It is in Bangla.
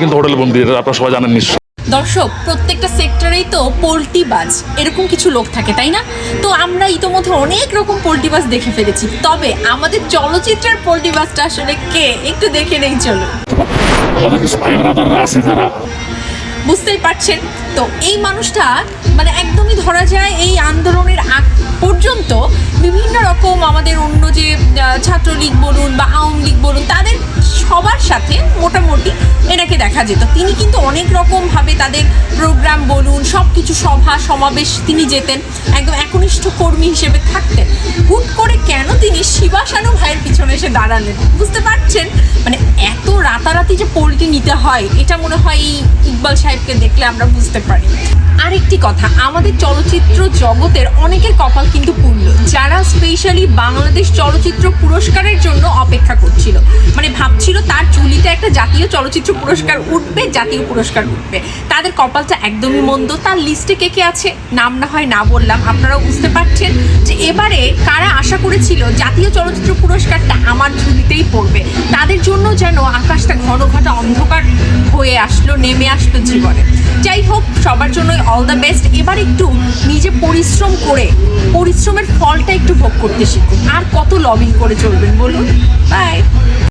কিন্তু হোটেল বন্দি এটা আপনারা সবাই জানেন নিশ্চয়ই। দর্শক প্রত্যেকটা সেক্টরেই তো পোল্টিবাজ এরকম কিছু লোক থাকে তাই না? তো আমরা ইতোমধ্যে অনেক রকম পোল্টিবাজ দেখে ফেলেছি। তবে আমাদের চলচ্চিত্রের পোল্টিবাজটা আসলে কে? একটু দেখে নেই চলো বুঝতেই পারছেন? তো এই মানুষটা মানে একদমই ধরা যায় এই আন্দোলনের আগ পর্যন্ত বিভিন্ন রকম আমাদের অন্য যে ছাত্রলীগ বলুন বা আওয়ামী লীগ বলুন তাদের সবার সাথে মোটামুটি এনাকে দেখা যেত। তিনি কিন্তু অনেক রকমভাবে তাদের প্রোগ্রাম বলুন সব কিছু সভা, সমাবেশ তিনি যেতেন। একদম একনিষ্ঠ কর্মী হিসেবে থাকতেন। হুট করে কেন তিনি শিবাসানু ভাইয়ের পিছনে এসে দাঁড়ালেন? বুঝতে পারছেন? মানে এত রাতারাতি যে পোলটি নিতে হয়, এটা মনে হয় এই ইকবাল সাহেবকে দেখলে আমরা বুঝতে পারি। আরেকটি কথা, আমাদের চলচ্চিত্র জগতের অনেকের কপাল কিন্তু পুরল যারা স্পেশালি বাংলাদেশ চলচ্চিত্র পুরস্কারের জন্য অপেক্ষা করছিল একটা জাতীয় চলচ্চিত্র পুরস্কার উঠবে, জাতীয় পুরস্কার উঠবে। তাদের কপালটা একদমই মন্দ। তার লিস্টে কে কে আছে? নাম না হয় না বললাম। আপনারাও বুঝতে পারছেন যে এবারে কারা আশা করেছিল জাতীয় চলচ্চিত্র পুরস্কারটা আমার ঝুলিতেই পড়বে? তাদের জন্য যেন আকাশটা ঘন ঘটা অন্ধকার হয়ে আসলো, নেমে আসলো জীবনে। যাই হোক, সবার জন্যই অল দ্য বেস্ট এবার একটু নিজে পরিশ্রম করে, পরিশ্রমের ফলটা একটু ভোগ করতে শিখুন। আর কত লবিং করে চলবেন বলুন। বাই